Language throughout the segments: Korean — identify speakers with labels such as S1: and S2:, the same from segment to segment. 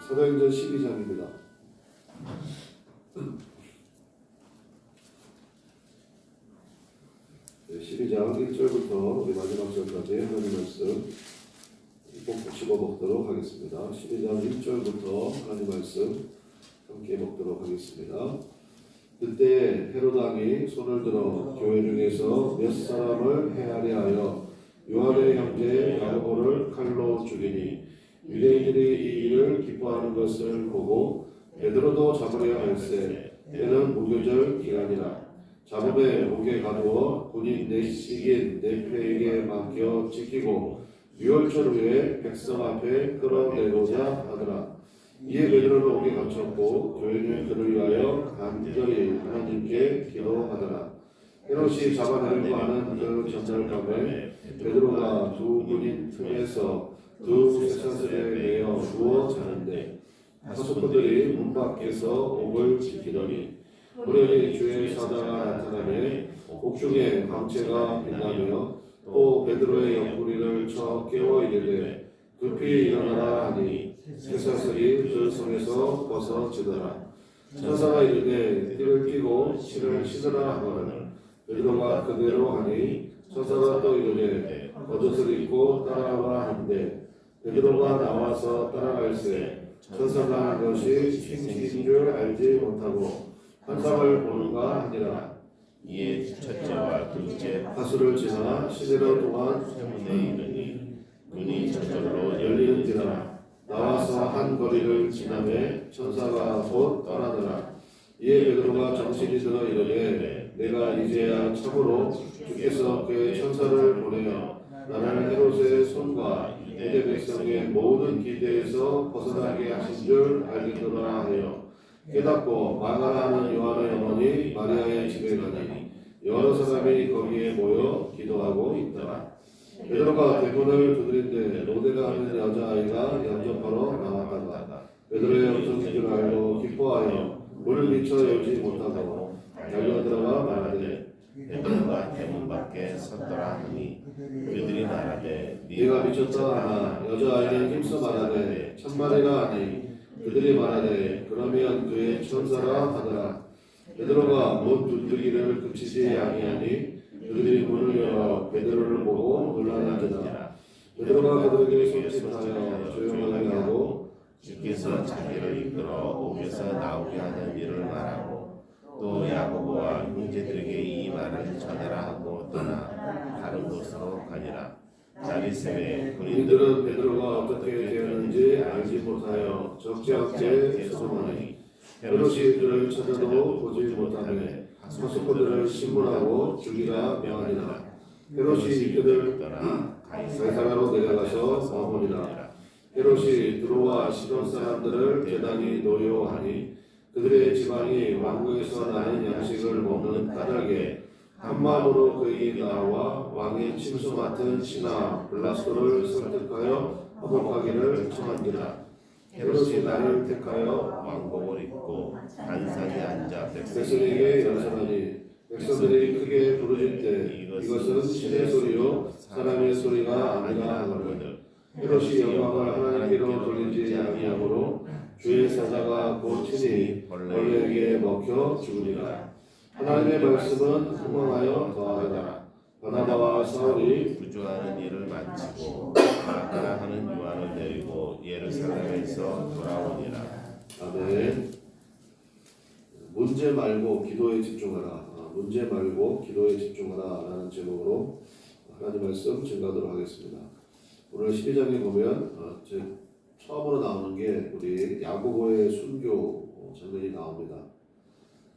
S1: 사도행전 12장입니다. 네, 12장 1절부터 우리 마지막 절까지 하나님 말씀 꼭꼭 씹어 먹도록 하겠습니다. 12장 1절부터 하나님 말씀 함께 먹도록 하겠습니다. 그때 헤로드 왕이 손을 들어 교회 중에서 몇 사람을 헤아려 하여 요한의 형제 야고보를 칼로 죽이니 유대인들이 이 일을 기뻐하는 것을 보고 베드로도 잡으려 할세 때는 무교절 기간이라. 잡음에 목에 가두어 군인 내식인 네페에게 맡겨 지키고 유월절 후에 백성 앞에 끌어내고자 하더라. 이에 베드로는 옥에 갇혔고 교인은 그를 위하여 간절히 하나님께 기도하더라. 헤롯이 잡아내려고 하는 그 전날 밤에 베드로가 두 군인 틈에서 두 쇠사슬에 매여 누워 자는데 다섯 분들이 문 밖에서 옥을 지키더니 우연히 주의 사자가 나타나매 옥중에 광채가 빛나며 또 베드로의 옆구리를 쳐 깨워 이르되 급히 일어나라 하니 쇠사슬이 그 손에서 벗어지더라. 천사가 이르되 띠를 띠고 실을 신으라 하거늘 베드로가 그대로 하니 천사가 또 이르되 겉옷을 입고 따라와 하는데 베드로가 나와서 따라갈새 천사가 한 것이 생신인 줄 알지 못하고 환상을 보는가 하니라.
S2: 이에 첫째와 둘째
S1: 하수를 지나 시대로 동안
S2: 세문에 이르니 눈이 저절로
S1: 열리는지라. 나와서 한 거리를 지나매 천사가 곧 떠나더라. 이에 베드로가 정신이 들어 이르되 내가 이제야 참으로 주께서 그의 천사를 보내어 나를 헤롯의 손과 유대 백성의 모든 기대에서 벗어나게 하신 줄 알겠노라 하여 깨닫고 마가라는 요한의 어머니 마리아의 집에 가니 여러 사람이 거기에 모여 기도하고 있더라. 베드로가 대문을 두드린데 로데가 하는 여자아이가 영접하러 나왔다가 베드로의 음성인 줄 알고 기뻐하여 문을 미쳐 열지 못하고 달려들어가 말하되
S2: 베드로가 대문 밖에 섰더라 하니 그들이 말하되
S1: 네가 미쳤다 하나 여자아이는 힘써 말하되 참말이라 하니 그들이 말하되 그러면 그의 천사라 하더라. 베드로가 문 두드리기를 그치지 아니하니 그들이 문을 열어 베드로를 보고 놀라나지라 베드로가 그들에게 손짓하여 조용하게 하고
S2: 주께서 자기를 이끌어 옥에서 나오게 하는 일을 말하고 또 야고보와 형제들에게 이 말을 전해라 하고 떠나 다른 곳으로 가니라. 자리세에
S1: 우리들은 베드로가 어떻게 되었는지 알지 못하여 적재적재 소문하니 헤롯이 그를 찾아도 보지 못하며 소수포들을 신문하고 죽이라 명하니라. 헤롯이 이들을
S2: 떠나
S1: 가이사라로 내려가서 머무니라. 헤롯이 드로와 시돈 사람들을 대단히 노여하니 그들의 지방이 왕국에서 나는 양식을 먹는 까닭에 한 마음으로 그에게 나와 왕의 침수 맡은 신하 블라스도를 설득하여 화목하기를 청한지라 헤롯이 나를 택하여
S2: 왕복을 입고 단상에 앉아
S1: 백성에게 연설하니 백성들이 크게 부르짖 때 이것은 신의 소리요 사람의 소리가 아니라 하거늘. 헤롯이 영광을 하나님께로 돌리지 아니하므로 주의 사자가 곧 친히 벌레에게 먹혀 죽으리라 하나님의 말씀은 흥망하여 더하더라 바나바와 사울이
S2: 구조하는 일을 마치고 마가라 하는 요한을 내리고 예루살렘에서 돌아오니라
S1: 아멘. 문제 말고 기도에 집중하라. 아, 문제 말고 기도에 집중하라라는 제목으로 하나님 말씀 증가하도록 하겠습니다. 오늘 12장에 보면 어, 제 처음으로 나오는 게 우리 야고보의 순교 장면이 나옵니다.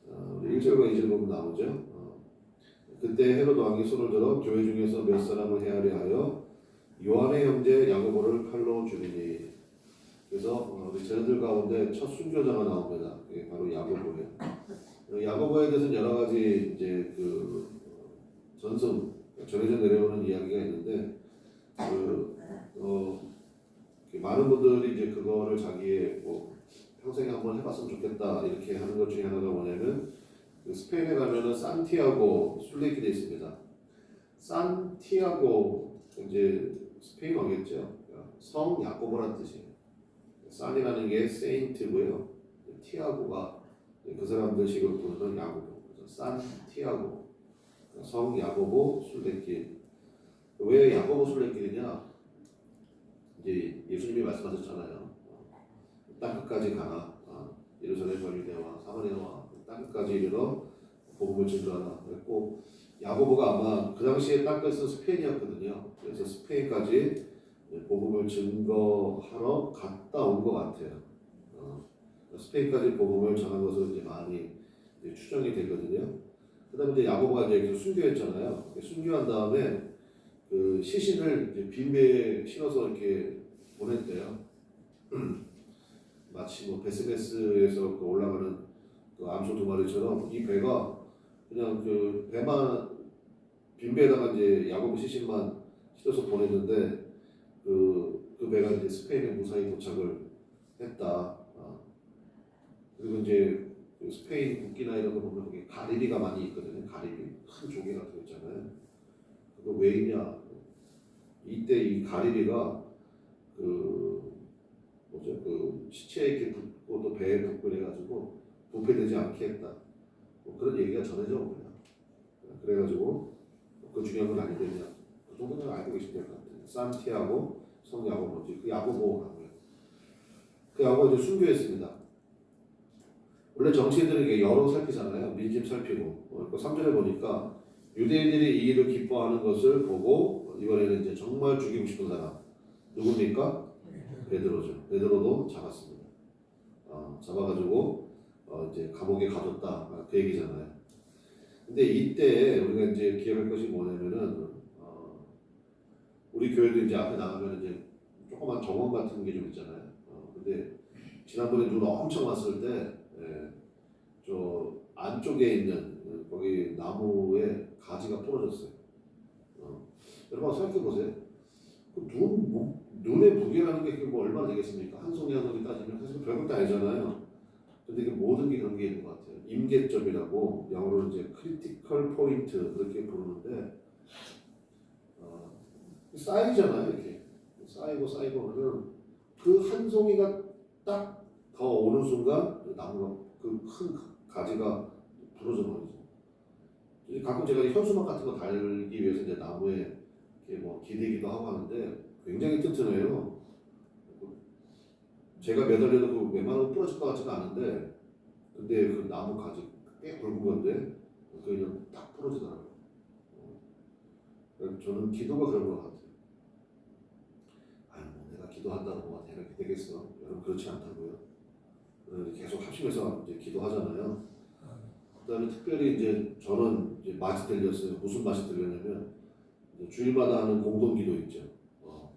S1: 어, 우리 1절과 2절 보면 나오죠. 어, 그때 헤로드 왕이 손을 들어 교회 중에서 몇 사람을 헤아려 하여 요한의 형제 야고보를 칼로 죽이니 그래서 어, 우리 쟤네들 가운데 첫 순교자가 나옵니다. 바로 야고보예요. 어, 야고보에 대해서는 여러 가지 이제 그 어, 전승 전해져 내려오는 이야기가 있는데 그 어, 많은 분들이 이제 그거를 자기의 뭐 평생에 한번 해봤으면 좋겠다 이렇게 하는 것 중에 하나가 뭐냐면 그 스페인에 가면은 산티아고 순례길이 있습니다. 산티아고 이제 스페인어겠죠. 성 야고보란 뜻이에요. 산이라는 게 세인트고요. 티아고가 그 사람들 식으로 부르는 야고보. 산 티아고, 성 야고보 순례길. 왜 야고보 순례길이냐? 이제 예수님이 말씀하셨잖아요. 땅 끝까지 가라. 어, 예루살렘 거리대와 사마리아와 땅 끝까지 이르러 복음을 증거하라. 그랬고 야고보가 아마 그 당시에 땅 끝은 스페인이었거든요. 그래서 스페인까지 복음을 증거하러 갔다 온 것 같아요. 어, 스페인까지 복음을 전한 것으로 이제 많이 이제 추정이 되거든요. 그 다음에 이제 야고보가 이제 순교했잖아요. 순교한 다음에 그 시신을 이제 빈 배에 실어서 이렇게 보냈대요. 마치 뭐 베스베스에서 그 올라가는 그 암소 두 마리처럼 이 배가 그냥 그 배만 빈 배에다가 이제 야고보 시신만 실어서 보냈는데 그, 그 배가 이제 스페인에 무사히 도착을 했다. 어. 그리고 이제 그 스페인 국기나 이런 거 보면 가리비가 많이 있거든요. 가리비 큰 조개 같은 거 있잖아요. 그거 왜 있냐? 이때 이 가리비가 그 뭐죠? 그 시체에 이렇게 붙고 또 배에 붙고 해가지고 부패되지 않게 했다. 뭐 그런 얘기가 전해져 옵니다. 그래가지고 그 중요한 건 아니겠냐. 그 정도는 알고 계시면 될 것 같아요. 산티아고 성 야고보지 그 야고보라고요. 그 야고보 이제 순교했습니다. 원래 정치인들에게 여러 살피잖아요. 민심 살피고. 어, 그 3절에 보니까 유대인들이 이 일을 기뻐하는 것을 보고 이번에는 이제 정말 죽이고 싶은 사람 누굽니까? 베드로죠. 베드로도 잡았습니다. 어, 잡아가지고 어, 이제 감옥에 가뒀다 아, 그 얘기잖아요. 근데 이때 우리가 이제 기억할 것이 뭐냐면은 어, 우리 교회도 이제 앞에 나가면 이제 조그만 정원 같은 게 좀 있잖아요. 어, 근데 지난번에 눈 엄청 왔을 때, 예, 저 안쪽에 있는 어, 거기 나무에 가지가 부러졌어요. 어, 여러분 생각해 보세요. 그 눈, 무, 눈의 무게라는 게 뭐 얼마나 되겠습니까? 한 송이 한 송이 따지면 사실 별것도 아니잖아요. 근데 이게 모든 게게 있는 것 같아요. 임계점이라고 영어로는 이제 크리티컬 포인트 그렇게 부르는데 어, 쌓이잖아요 이렇게 쌓이고 쌓이고 그러면 그 한 송이가 딱 더 오는 순간 그 나무가 그 큰 가지가 부러져 버리죠. 가끔 제가 이 현수막 같은 거 달기 위해서 이제 나무에 이렇게 뭐 기대기도 하고 하는데 굉장히 튼튼해요. 제가 매달려도 그 웬만하면 부러질 것 같지가 않은데 근데 그 나무 가지 꽤 굵은 건데 그게 그냥 딱 부러지더라고요. 저는 기도가 그런 것 같아요. 아유 뭐 내가 기도한다고 뭐가 되게 되겠어? 여러분 그렇지 않다고요. 계속 합심해서 이제 기도하잖아요. 그다음에 특별히 이제 저는 이제 맛이 들렸어요. 무슨 맛이 들렸냐면 주일마다 하는 공동기도 있죠. 어.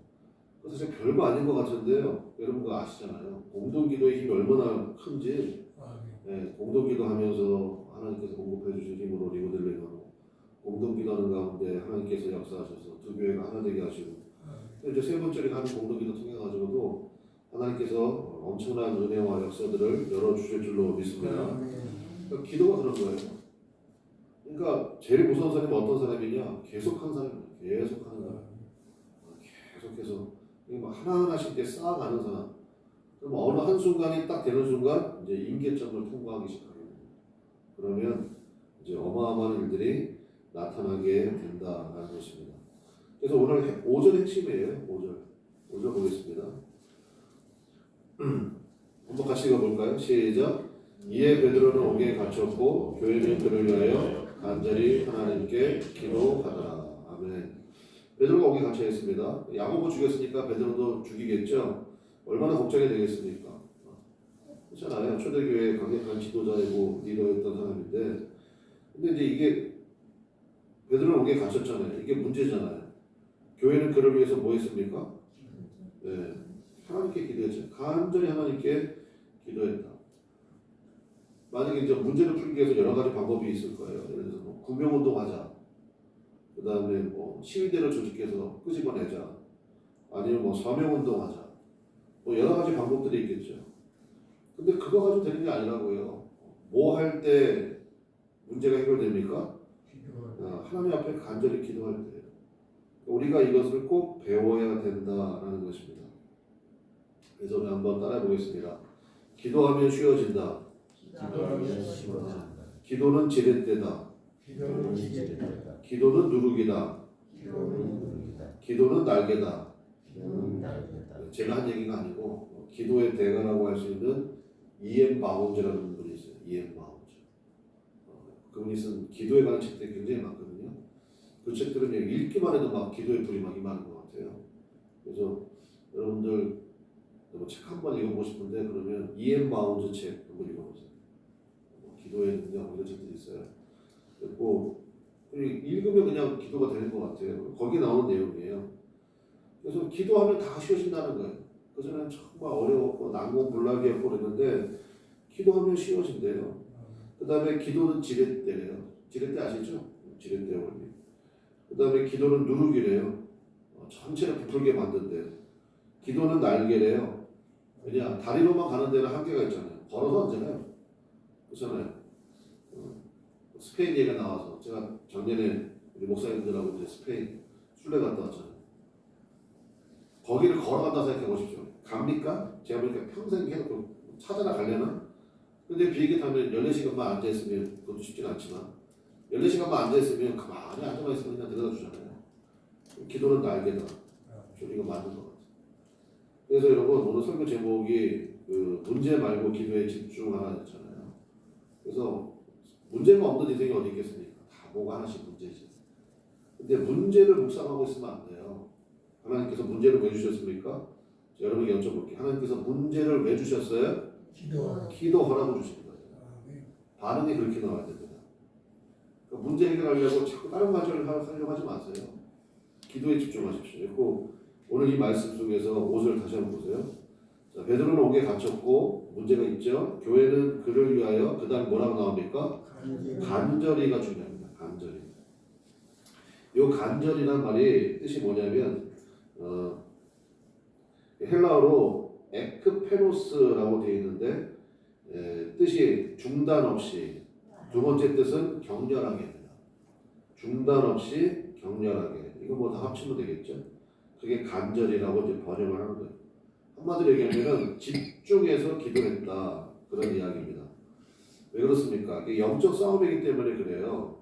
S1: 그 사실 별거 아닌 것 같은데요. 여러분 그거 아시잖아요. 공동기도의 힘이 얼마나 큰지 네, 공동기도 하면서 하나님께서 공급해 주신 힘으로 리모델링 하고 공동기도하는 가운데 하나님께서 역사하셔서 두 교회가 하나 되게 하시고 이제 세 번째로 하는 공동기도 통해 가지고도 하나님께서 엄청난 은혜와 역사들을 열어 주실 줄로 믿습니다. 그러니까 기도가 그런 거예요. 그러니까 제일 무서운 사람이 어떤 사람이냐? 계속하는 사람이에요. 계속 하는 사람. 계속해서 막 하나하나씩 이렇게 쌓아가는 사람. 그럼 어느 한 순간이 딱 되는 순간 이제 임계점을 통과하기 시작하는 거예요. 그러면 이제 어마어마한 일들이 나타나게 된다라는 것입니다. 그래서 오늘 해- 오절 핵심이에요. 오절. 오절 보겠습니다. 한번 같이 읽어볼까요? 시작. 이에 베드로는 옥에 갇혔고 교회는 그를 위하여 간절히 하나님께 기도하더라. 베드로가 옥에 갇혀 있습니다. 야고보 죽였으니까 베드로도 죽이겠죠. 얼마나 걱정이 되겠습니까? 그렇잖아요. 초대교회 강력한 지도자이고 리더였던 사람인데, 근데 이제 이게 베드로는 옥에 갇혔잖아요. 이게 문제잖아요. 교회는 그를 위해서 뭐 했습니까? 네, 하나님께 기도했죠. 간절히 하나님께 기도했다. 만약에 이제 문제를 풀기 위해서 여러 가지 방법이 있을 거예요. 예를 들어서 뭐 구명운동 하자. 그 다음에 뭐 시위대를 조직해서 끄집어내자. 아니면 뭐 서명운동하자. 뭐 여러 가지 방법들이 있겠죠. 근데 그거 가지고 되는 게 아니라고요. 뭐 할 때 문제가 해결됩니까? 어, 하나님 앞에 간절히 기도할 때 우리가 이것을 꼭 배워야 된다라는 것입니다. 그래서 우리 한번 따라해 보겠습니다. 기도하면 쉬워진다.
S2: 기도하면 쉬워진다.
S1: 기도는 지렛대다.
S2: 기도는 지렛대다.
S1: 기도는 누룩이다.
S2: 기도는 누르기다.
S1: 기도는 날개다.
S2: 기도는 날개다.
S1: 제가 한 얘기가 아니고 어, 기도의 대가라고 할 수 있는 이엠 바운즈라는 분이 있어요. 이엠 바운즈. 어, 그분이 쓴 기도에 관한 책들이 굉장히 많거든요. 그 책들은 읽기만 해도 막 기도의 불이 막 임하는 것 같아요. 그래서 여러분들 책 한 번 읽어보고 싶은데 그러면 이엠 바운즈 책 한번 읽어보세요. 뭐 기도의 능력 이런 책들이 있어요. 그리고 읽으면 그냥 기도가 되는 것 같아요. 거기 나오는 내용이에요. 그래서 기도하면 다 쉬워진다는 거예요. 그전에는 정말 어려웠고 난공불락이었고 그랬는데 기도하면 쉬워진대요. 그 다음에 기도는 지렛대래요. 지렛대 아시죠? 지렛대 원리. 그 다음에 기도는 누룩이래요. 어, 전체를 부풀게 만든대요. 기도는 날개래요. 왜냐 다리로만 가는 데는 한계가 있잖아요. 걸어서 앉잖아요. 그렇잖아요. 어, 스페인 얘기가 나와서 제가 작년에 우리 목사님들하고 이제 스페인 순례 갔다 왔잖아요. 거기를 걸어간다 생각해 보십시오. 갑니까? 제가 보니까 평생 계속 그 찾아나 가려나? 근데 비행기 타면 14시간만 앉아있으면 그것도 쉽진 않지만 14시간만 앉아있으면 가만히 앉아만 있으면 그냥 데려다 주잖아요. 기도는 날개다. 이거 맞는 것 같아요. 그래서 여러분 오늘 설교 제목이 그 문제 말고 기도에 집중하라였잖아요. 그래서 문제가 없는 인생이 어디 있겠습니까? 다 뭐가 하나씩 문제지. 근데 문제를 묵상하고 있으면 안 돼요. 하나님께서 문제를 왜 주셨습니까? 자, 여러분에게 여쭤볼게요. 하나님께서 문제를 왜 주셨어요?
S3: 기도.
S1: 기도하라고 주신 거예요.
S3: 아멘.
S1: 반응이 그렇게 나와야 됩니다. 그러니까 문제 해결하려고 자꾸 다른 과정을 하- 하려고 하지 마세요. 기도에 집중하십시오. 그리고 오늘 이 말씀 속에서 옷을 다시 한번 보세요. 자, 베드로는 옥에 갇혔고 문제가 있죠. 교회는 그를 위하여 그다음 뭐라고 나옵니까? 간절히가 중요합니다. 간절히. 요 간절이란 말이 뜻이 뭐냐면 어, 헬라어로 에크페노스라고 되어 있는데 에, 뜻이 중단 없이 두 번째 뜻은 격렬하게입니다. 중단 없이 격렬하게 이거 뭐 다 합치면 되겠죠. 그게 간절이라고 이제 번역을 하는 거예요. 한마디로 얘기하면 집중해서 기도했다 그런 이야기입니다. 왜 그렇습니까? 이게 영적 싸움이기 때문에 그래요.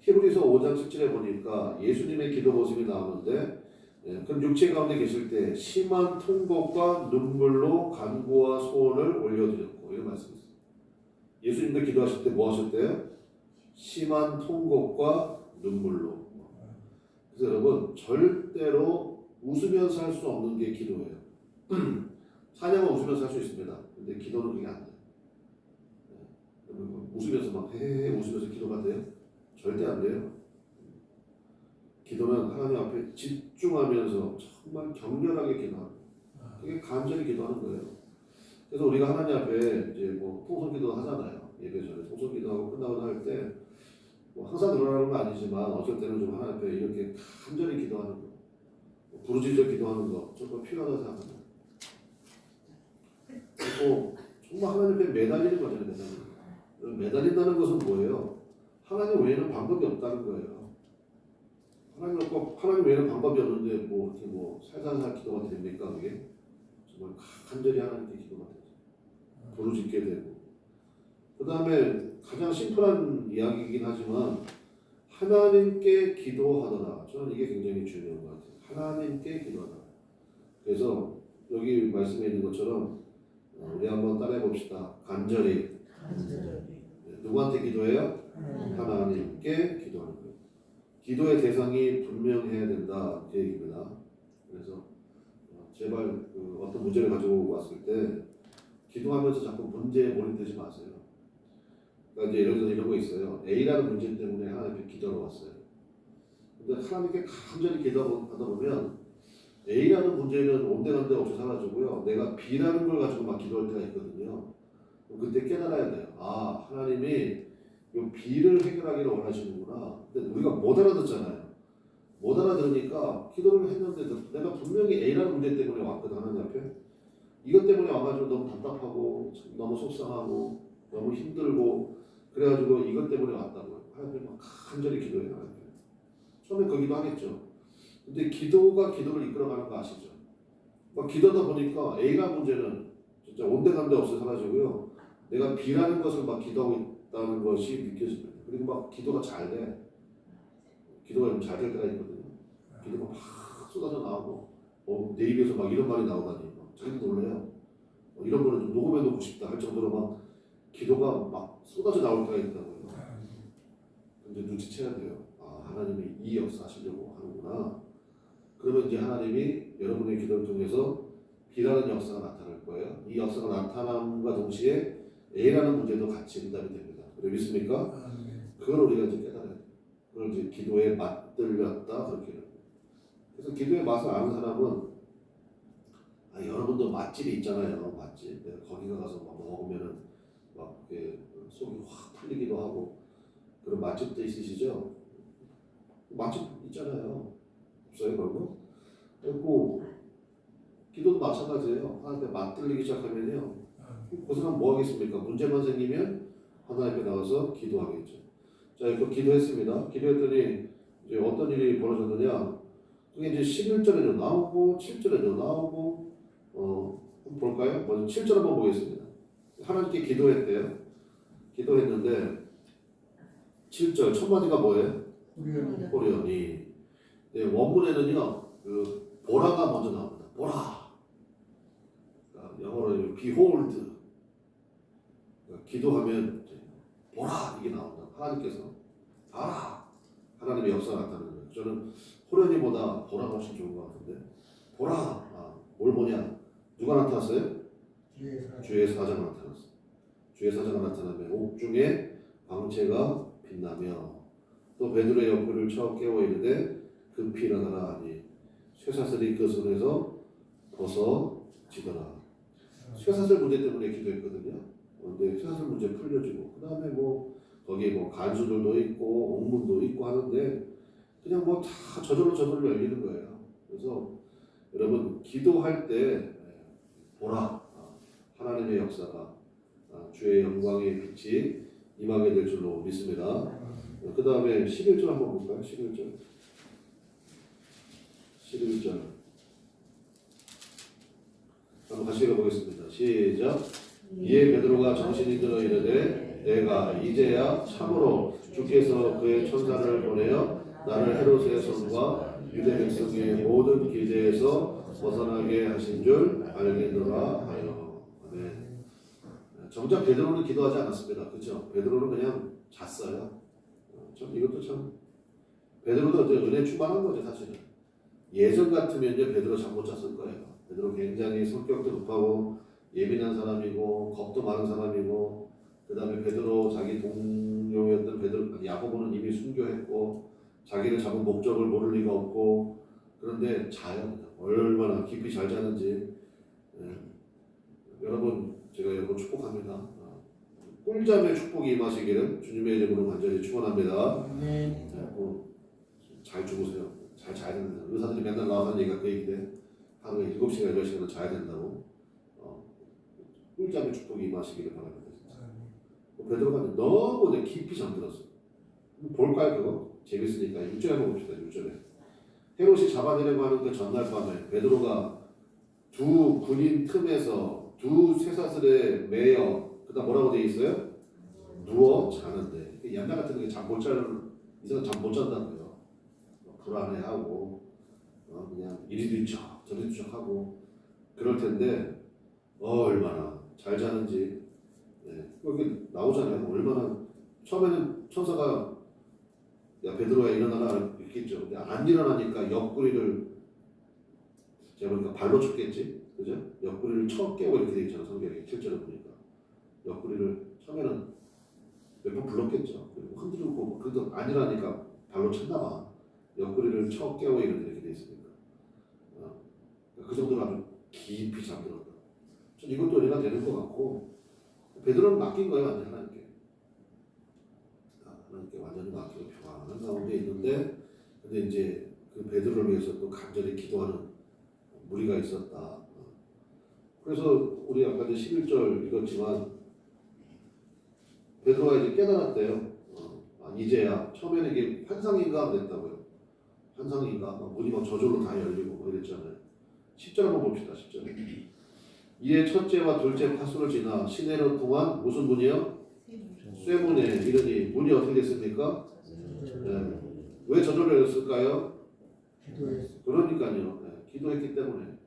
S1: 히브리서 5장 17에 보니까 예수님의 기도 모습이 나오는데 예, 그럼 육체 가운데 계실 때 심한 통곡과 눈물로 간구와 소원을 올려드렸고 이런 말씀이 있어요. 예수님도 기도하실 때 뭐 하실 때요? 심한 통곡과 눈물로. 그래서 여러분 절대로 웃으면서 할 수 없는 게 기도예요. 찬양은 웃으면서 할 수 있습니다. 근데 기도는 그게 안 여러분, 웃으면서 막 헤헤헤 웃으면서 기도가 돼요? 절대 안 돼요. 기도는 하나님 앞에 집중하면서 정말 격렬하게 거예요. 그게 간절히 기도하는 거예요. 그래서 우리가 하나님 앞에 이제 뭐 통성 기도 하잖아요. 예배 전에 통성 기도하고 끝나고 할 때 뭐 항상 늘어나는 건 아니지만 어쩔 때는 좀 하나님 앞에 이렇게 간절히 기도하는 거, 뭐 부르짖어 기도하는 거 정말 필요하다고 생각합니다. 그리고 정말 하나님 앞에 매달리는 거잖아요. 매달리는 거. 매달린다는 것은 뭐예요? 하나님 외에는 방법이 없다는 거예요. 하나님 없고 하나님 외에는 방법이 없는데 뭐 이렇게 뭐 살살살 기도가 됩니까 그게? 정말 간절히 하나님께 기도가 되죠. 부르짖게 되고 그 다음에 가장 심플한 이야기이긴 하지만 하나님께 기도하더라. 저는 이게 굉장히 중요한 것 같아요. 하나님께 기도하더라. 그래서 여기 말씀에 있는 것처럼 어, 우리 한번 따라해 봅시다. 간절히 네, 누구한테 기도해요? 하나님께 기도하는 거예요. 기도의 대상이 분명해야 된다 그 얘기입니다. 그래서 어, 제발 그 어떤 문제를 가지고 왔을 때 기도하면서 자꾸 문제에 몰입되지 마세요. 그러니까 이제 예를 들어서 이런 거 있어요. A라는 문제 때문에 하나님께 기도하러 왔어요. 근데 하나님께 간절히 기도하다 보면 A라는 문제는 온데간데 없이 사라지고요. 내가 B라는 걸 가지고 막 기도할 때가 있거든요. 그때 깨달아야 돼요. 아 하나님이 이 B를 해결하기를 원하시는구나. 근데 우리가 못 알아듣잖아요. 못 알아들으니까 기도를 했는데 내가 분명히 A라는 문제 때문에 왔거든 하나님 앞에. 이것 때문에 와가지고 너무 답답하고 너무 속상하고 너무 힘들고 그래가지고 이것 때문에 왔다고요. 하나님 막 간절히 기도해요. 처음에 거기도 하겠죠. 근데 기도가 기도를 이끌어가는 거 아시죠? 막 기도하다 보니까 A라는 문제는 진짜 온데간데 없이 사라지고요. 내가 B라는 것을 막 기도하고 있다는 것이 느껴집니다. 그리고 막 기도가 잘 돼. 기도가 좀잘될 때가 있거든요. 기도가 막 쏟아져 나오고 어, 내 입에서 막 이런 말이 나오다니 막 자기도 놀래요. 어, 이런 거를 좀 녹음해 놓고 싶다 할 정도로 막 기도가 막 쏟아져 나올 때가 있다고요. 근데 눈치채야 돼요. 아 하나님이 이 역사 하시려고 하는구나. 그러면 이제 하나님이 여러분의 기도를 통해서 B라는 역사가 나타날 거예요. 이 역사가 나타남과 동시에 A라는 문제도 같이 응답이 됩니다. 그래 믿습니까? 그걸 우리가 이제 깨달아야 돼. 그걸 이제 기도에 맛들렸다 그렇게. 해요. 그래서 기도의 맛을 아는 사람은 아, 여러분도 맛집이 있잖아요. 맛집. 거기 가서 막 먹으면은 막 속이 확 풀리기도 하고 그런 맛집도 있으시죠? 맛집 있잖아요. 없어요 그런 거? 그리고 기도도 마찬가지예요. 하나님께 맛들리기 시작하면요. 그 사람 뭐 하겠습니까? 문제만 생기면 하나님 앞에 나가서 기도하겠죠. 자, 이거 기도했습니다. 기도했더니 이제 어떤 일이 벌어졌느냐? 그게 이제 11절에도 나오고 7절에도 나오고 어 볼까요? 먼저 7절 한번 보겠습니다. 하나님께 기도했대요. 기도했는데 7절 첫 마디가 뭐예요? 호련이. 네, 원문에는요, 그 보라가 먼저 나옵니다. 보라. 그러니까 영어로 behold. 기도하면 보라 이게 나온다. 하나님께서 봐라. 하나님의 역사가 나타나는 거예요. 저는 호련이보다 보라가 훨씬 좋은 것 같은데 보라. 아, 뭘 보냐? 누가 나타났어요? 주의 사자가 나타났어. 주의 사자가 나타나며 옥중에 광채가 빛나며 또 베드로의 옆구리를 쳐 깨워 이르되 급히 일어나라 하니 쇠사슬이 그 손에서 벗어지더라. 쇠사슬 문제 때문에 기도했거든요. 근데 쇠사슬 문제 풀려지고 그 다음에 뭐 거기에 뭐 간수들도 있고 옥문도 있고 하는데 그냥 뭐 다 저절로 저절로 열리는 거예요. 그래서 여러분 기도할 때 보라 아, 하나님의 역사가 아, 주의 영광의 빛이 임하게 될 줄로 믿습니다. 그 다음에 11절 한번 볼까요? 11절. 11절. 한번 같이 읽어보겠습니다. 시작. 이에 베드로가 정신이 들어 이르되 내가 이제야 참으로 주께서 그의 천사를 보내어 나를 헤롯의 손과 유대 백성의 모든 기대에서 벗어나게 하신 줄 알겠노라 하여. 아멘. 정작 베드로는 기도하지 않았습니다. 그렇죠? 베드로는 그냥 잤어요. 어, 참 이것도 참 베드로도 어때 은혜 충만한 거죠 사실은. 예전 같으면요 베드로 잠 못 잤을 거예요. 베드로 굉장히 성격도 급하고 예민한 사람이고 겁도 많은 사람이고 그 다음에 베드로 자기 동료였던 베드로 야고보는 이미 순교했고 자기를 잡은 목적을 모를 리가 없고 그런데 자요 얼마나 깊이 잘 자는지 예. 여러분 제가 여러분 축복합니다. 어, 꿀잠의 축복이 임하시기를 주님의 이름으로 간절히 축원합니다. 네, 뭐, 잘 주무세요. 잘 자야 된다. 의사들이 맨날 나와서 얘기가 그 얘기인데 하루에 7시간, 8시간은 자야 된다고. 어, 꿀잠의 축복이 임하시기를 바랍니다. 진짜. 뭐 베드로가 너무 내 깊이 잠들었어. 볼까요 그거? 재밌으니까 6절에 한번 봅시다. 6절에. 헤롯이 잡아내려고 하는 그 전날 밤에 베드로가 두 군인 틈에서 두 쇠사슬에 매여 그다음 뭐라고 돼 있어요? 누워 자는데 옛날 같은 게잠못 자는 이 사람 잠못 잔다고요. 불안해하고 어, 그냥 이리도 있죠 저리도 있죠 그럴 텐데 어, 얼마나 잘 자는지 네. 여기 나오잖아요. 얼마나 처음에는 천사가 야 베드로야 일어나라 이렇게 했죠. 근데 안 일어나니까 옆구리를 제가 보니까 발로 쳤겠지, 그죠? 옆구리를 쳐 깨고 이렇게 돼 있잖아 성경에 실제로 보니까 옆구리를 처음에는 몇 번 불렀겠죠. 흔들고 그래도 안 일어나니까 발로 쳤나 봐. 옆구리를 쳐 깨고 이렇게 이렇게 돼 있으니까 어. 그 정도로 아주 깊이 잠들었다. 전 이것도 은혜가 되는 것 같고 베드로는 맡긴 거예요 완전 하나님께. 아, 하나님께 완전히 맡기고 평안한 가운데 있는데 근데 이제 그 베드로를 위해서 또 간절히 기도하는 무리가 있었다. 어. 그래서 우리 아까 이제 11절 읽었지만 베드로가 이제 깨달았대요. 어, 아, 이제야 처음에는 이게 환상인가 됐다고요. 환상인가 막 문이 막 저절로 다 열리고 뭐 이랬잖아요. 10절 한번 봅시다. 10절. 이에 첫째와 둘째 파수를 지나 시내로 통한 무슨 문이요? 쇠문에 이르니 문이 어떻게 됐습니까? 네. 왜 저절로 열렸을까요? 그러니까요. 네, 기도했기 때문에.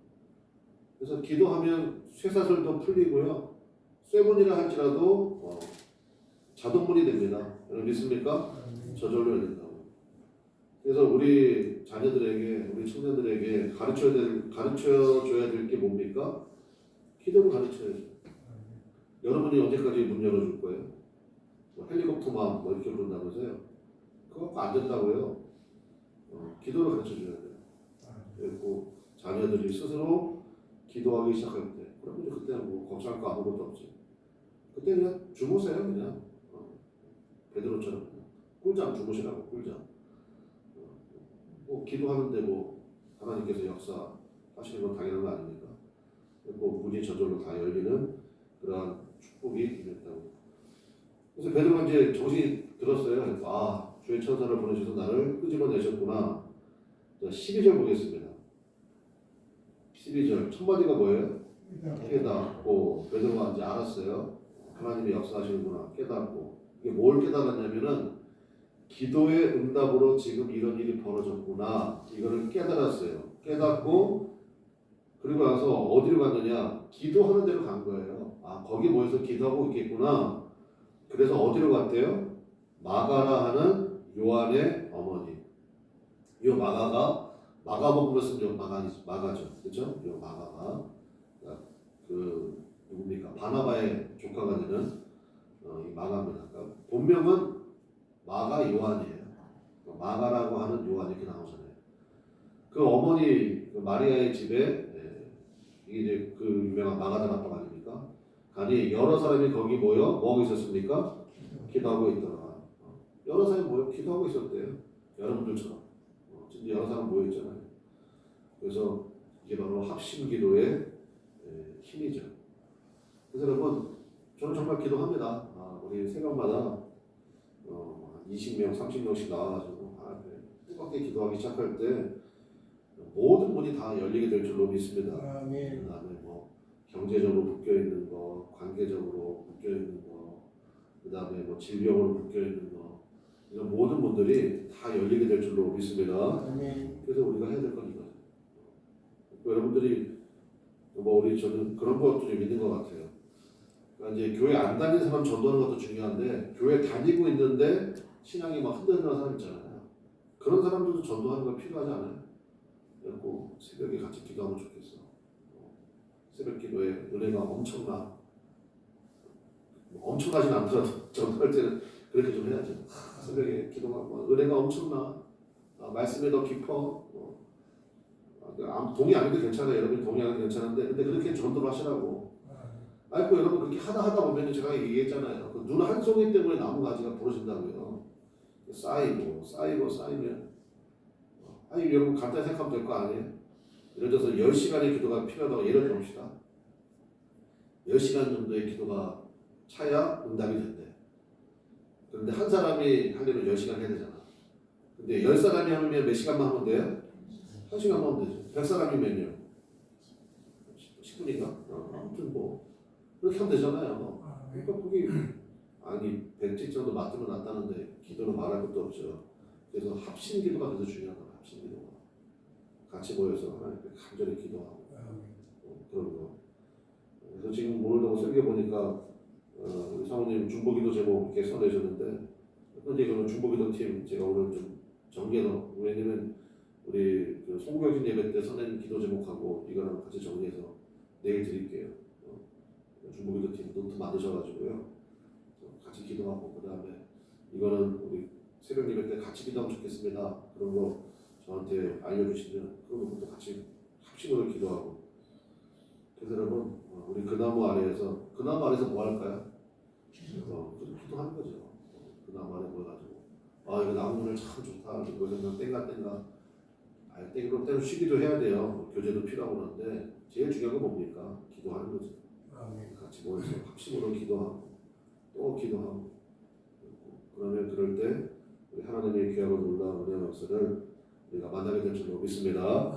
S1: 그래서 기도하면 쇠사슬도 풀리고요. 쇠문이라 할지라도 어, 자동문이 됩니다. 여러분 믿습니까? 저절로 열린다고. 그래서 우리 자녀들에게, 우리 청년들에게 가르쳐야 될, 가르쳐 줘야 될 게 뭡니까? 기도를 가르쳐야죠. 여러분이 언제까지 문 열어줄 거예요? 뭐 헬리콥터만 뭐 이렇게 부른다면서요? 그거 갖고 안 된다고요. 어, 기도를 가르쳐 줘야 돼요. 그리고 자녀들이 스스로 기도하기 시작할 때, 그러면 그때는 뭐 걱정할 거 아무것도 없지. 그때 그냥 주무세요, 그냥. 어, 베드로처럼 그냥. 꿀잠 주무시라고, 꿀잠. 어, 뭐 기도하는데 뭐 하나님께서 역사 하시는 건 당연한 거 아닙니까? 뭐 문이 저절로 다 열리는 그러한 축복이 임했다고. 그래서 베드로가 이제 정신이 들었어요. 아, 주의 천사를 보내셔서 나를 끄집어내셨구나. 자, 12절 보겠습니다. 12절 첫 마디가 뭐예요? 깨닫고 베드로가 이제 알았어요. 하나님이 역사하시는구나 깨닫고 이게 뭘 깨달았냐면은 기도의 응답으로 지금 이런 일이 벌어졌구나 이거를 깨달았어요. 깨닫고 그리고 나서 어디로 갔느냐 기도하는 데로 간 거예요. 아 거기 모여서 기도하고 있겠구나. 그래서 어디로 갔대요? 마가라 하는 요한의 어머니. 이 마가가 마가복음을 쓴요 마가 마가죠, 그렇죠? 요 마가가 그 누굽니까 바나바의 조카가 되는 어, 이 마가입니다. 그러니까 본명은 마가 요한이에요. 그러니까 마가라고 하는 요한 이렇게 나오잖아요. 그 어머니 그 마리아의 집에 예, 이제 그 유명한 마가다 아빠 아닙니까? 가니 여러 사람이 거기 모여 뭐 하고 있었습니까? 기도하고 있더라. 어, 여러 사람이 모여 기도하고 있었대요. 여러분들처럼. 어, 진짜 여러 사람 모여 있잖아요. 그래서 이게 바로 합심 기도의 예, 힘이죠. 그래서 여러분, 저는 정말 기도합니다. 아, 우리 새벽마다 어, 20명, 30명씩 나와가지고 아, 네. 뜨겁게 기도하기 시작할 때 모든 문이 다 열리게 될 줄로 믿습니다.
S3: 아멘.
S1: 그다음에 뭐 경제적으로 묶여 있는 거, 관계적으로 묶여 있는 거, 그다음에 뭐 질병으로 묶여 있는 거 이런 모든 문들이 다 열리게 될 줄로 믿습니다.
S3: 아멘.
S1: 그래서 우리가 해야 될건 이거죠. 여러분들이 뭐 우리 저는 그런 것도 좀 있는 것 같아요. 그러니까 이제 교회 안 다니는 사람 전도하는 것도 중요한데 교회 다니고 있는데 신앙이 막 흔들리는 사람 있잖아요. 그런 사람들도 전도하는 거 필요하지 않아요? 그리고 새벽에 같이 기도하면 좋겠어. 어, 새벽 기도에 은혜가 엄청나. 뭐 엄청나진 않더라도 전도할 때는 그렇게 좀 해야죠. 하, 새벽에 기도하고 은혜가 엄청나. 아, 말씀에 더 깊어. 어. 아, 그 동의 안 해도 괜찮아요. 여러분 동의 안 해도 괜찮은데 근데 그렇게 전도를 하시라고. 아이고 그 여러분 그렇게 하다 하다 보면 제가 얘기했잖아요. 그 눈한 송이 때문에 나무 가지가 부러진다고요. 쌓이고 쌓이고 쌓이면 어, 아니 여러분 간단히 생각하면 될 거 아니에요? 예를 들어서 10시간의 기도가 필요하다고 예를 들어봅시다. 10시간 정도의 기도가 차야 응답이 된대. 그런데 한 사람이 하려면 10시간 해야 되잖아. 근데 10사람이 하면 몇 시간만 하면 돼요? 1시간만 하면 되죠. 100사람이면요. 10분인가? 어, 아무튼 뭐 그렇게 하면 되잖아요.
S3: 아멘.
S1: 그러니까 거기 아니 백지 정도 맞으면 낫다는데 기도는 말할 것도 없죠. 그래서 합심 기도가 그래서 중요한 거야. 합심 기도가 같이 모여서 하나님께 간절히 기도하고. 어, 그런 거. 그래서 지금 오늘도 설교 보니까 어, 우리 사모님 중보기도 제목 이렇게 써내셨는데 현재 그런 중보기도 팀 제가 오늘 좀 정리해서 왜냐면 우리 그 송교진 예배 때 써낸 기도 제목하고 이거랑 같이 정리해서 내일 드릴게요. 어, 중보기도 팀 노트 만드셔가지고요. 어, 같이 기도하고 그 다음에 이거는 우리 새벽 예배 때 같이 기도하면 좋겠습니다. 그런 거 저한테 알려주시면 그런 것도 같이 합심으로 기도하고 그래서 여러분 어, 우리 그 나무 아래에서 그 나무 아래에서 뭐 할까요? 어, 기도하는 거죠. 어, 그 나무 아래 모여가지고 아 이거 나무늘 참 좋다. 이거는 그냥 땡가 땡가. 아 땡그럼 때로 쉬기도 해야 돼요. 뭐 교제도 필요하고 그런데 제일 중요한 건 뭡니까? 기도하는 거죠. 같이 모여서 합심으로 기도하고 또 기도하고 그러면 그럴 때 우리 하나님의 귀하고 놀라운 은혜 역사를 우리가 만나게 될 줄로 믿습니다.